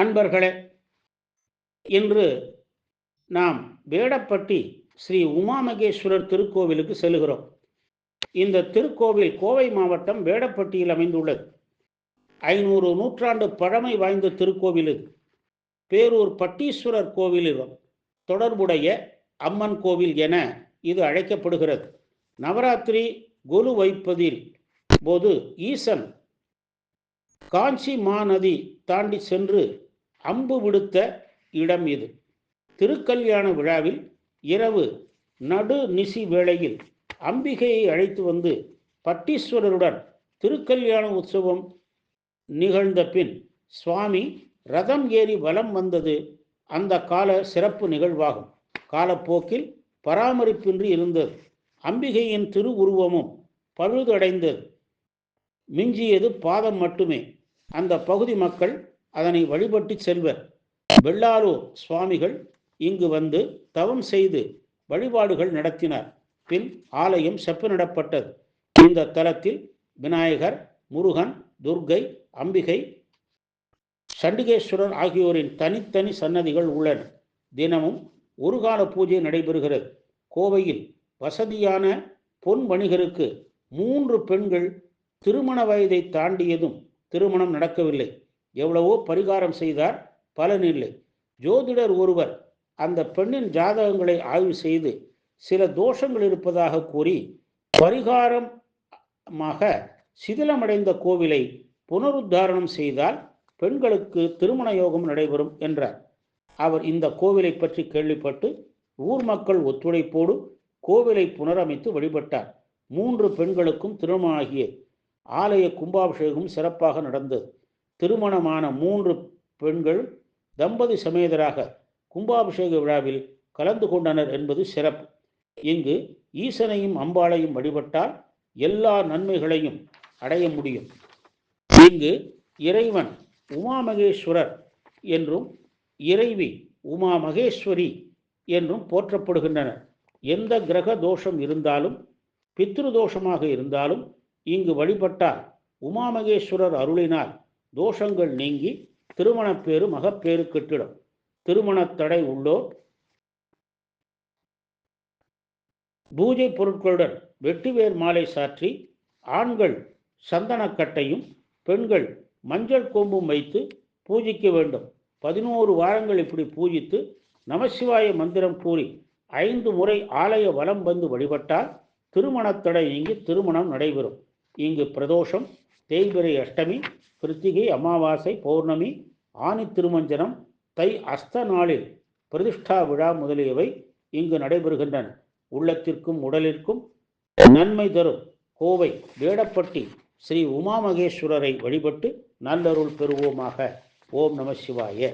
அன்பர்களே இன்று நாம் வேடப்பட்டி ஸ்ரீ உமாமகேஸ்வரர் திருக்கோவிலுக்கு செல்கிறோம் இந்த திருக்கோவில் கோவை மாவட்டம் வேடப்பட்டியில் அமைந்துள்ளது. ஐநூறு நூற்றாண்டு பழமை வாய்ந்த திருக்கோவில் இது. பேரூர் பட்டீஸ்வரர் கோவிலிலும் தொடர்புடைய அம்மன் கோவில் என இது அழைக்கப்படுகிறது. நவராத்திரி கொலு வைப்பதில் போது ஈசன் காஞ்சி மாநதி தாண்டி சென்று அம்பு விடுத்த இடம் இது. திருக்கல்யாண விழாவில் இரவு நடு நிசி வேளையில் அம்பிகையை அழைத்து வந்து பட்டீஸ்வரருடன் திருக்கல்யாண உற்சவம் நிகழ்ந்த பின் சுவாமி ரதம் ஏறி வலம் வந்தது அந்த கால சிறப்பு நிகழ்வாகும். காலப்போக்கில் பராமரிப்பின்றி இருந்தது. அம்பிகையின் திரு உருவமும் பழுதடைந்தது. மிஞ்சியது பாதம் மட்டுமே. அந்த பகுதி மக்கள் அதனை வழிபட்டு செல்வர் வெள்ளாரூர் சுவாமிகள் இங்கு வந்து தவம் செய்து வழிபாடுகள் நடத்தினார். பின் ஆலயம் செப்பனிடப்பட்டது. இந்த தலத்தில் விநாயகர் முருகன் துர்கை அம்பிகை சண்டிகேஸ்வரர் ஆகியோரின் தனித்தனி சன்னதிகள் உள்ளன. தினமும் ஒரு கால பூஜை நடைபெறுகிறது. கோவையில் வசதியான பொன் வணிகருக்கு மூன்று பெண்கள் திருமண வயதை தாண்டியதும் திருமணம் நடக்கவில்லை. எவ்வளவோ பரிகாரம் செய்தார் பலனில்லை ஜோதிடர் ஒருவர் அந்த பெண்ணின் ஜாதகங்களை ஆய்வு செய்து சில தோஷங்கள் இருப்பதாக கூறி பரிகாரமாக சிதிலமடைந்த கோவிலை புனருத்தாரணம் செய்தால் பெண்களுக்கு திருமண யோகம் நடைபெறும் என்றார். அவர் இந்த கோவிலை பற்றி கேள்விப்பட்டு ஊர் மக்கள் ஒத்துழைப்போடு கோவிலை புனரமைத்து வழிபட்டார். மூன்று பெண்களுக்கும் திருமணமாகிய ஆலய கும்பாபிஷேகம் சிறப்பாக நடந்தது. திருமணமான மூன்று பெண்கள் தம்பதி சமேதராக கும்பாபிஷேக விழாவில் கலந்து கொண்டனர் என்பது சிறப்பு. இங்கு ஈசனையும் அம்பாளையும் வழிபட்டால் எல்லா நன்மைகளையும் அடைய முடியும். இங்கு இறைவன் உமாமகேஸ்வரர் என்றும் இறைவி உமா மகேஸ்வரி என்றும் போற்றப்படுகின்றனர். எந்த கிரக தோஷம் இருந்தாலும் பித்ரு தோஷமாக இருந்தாலும் இங்கு வழிபட்டால் உமாமகேஸ்வரர் அருளினால் தோஷங்கள் நீங்கி திருமணப்பேறு மகப்பேறு கெட்டிடும் திருமணத் தடை உள்ளோர் பூஜை பொருட்களுடன் வெட்டிவேர் மாலை சாற்றி ஆண்கள் சந்தனக்கட்டையும் பெண்கள் மஞ்சள் கோம்பும் வைத்து பூஜிக்க வேண்டும். பதினோரு வாரங்கள் இப்படி பூஜித்து நமசிவாய மந்திரம் கூறி ஐந்து முறை ஆலய வலம் வந்து வழிபட்டால் திருமணத்தடை நீங்கி திருமணம் நடைபெறும். இங்கு பிரதோஷம் தேய்பிரை அஷ்டமி கிருத்திகை அமாவாசை பௌர்ணமி ஆணி திருமஞ்சனம் தை அஸ்த நாளில் பிரதிஷ்டா விழா முதலியவை இங்கு நடைபெறுகின்றன. உள்ளத்திற்கும் உடலிற்கும் நன்மை தரும் கோவை வேடப்பட்டி ஸ்ரீ உமா மகேஸ்வரரை வழிபட்டு நல்லருள் பெறுவோமாக. ஓம் நம சிவாய.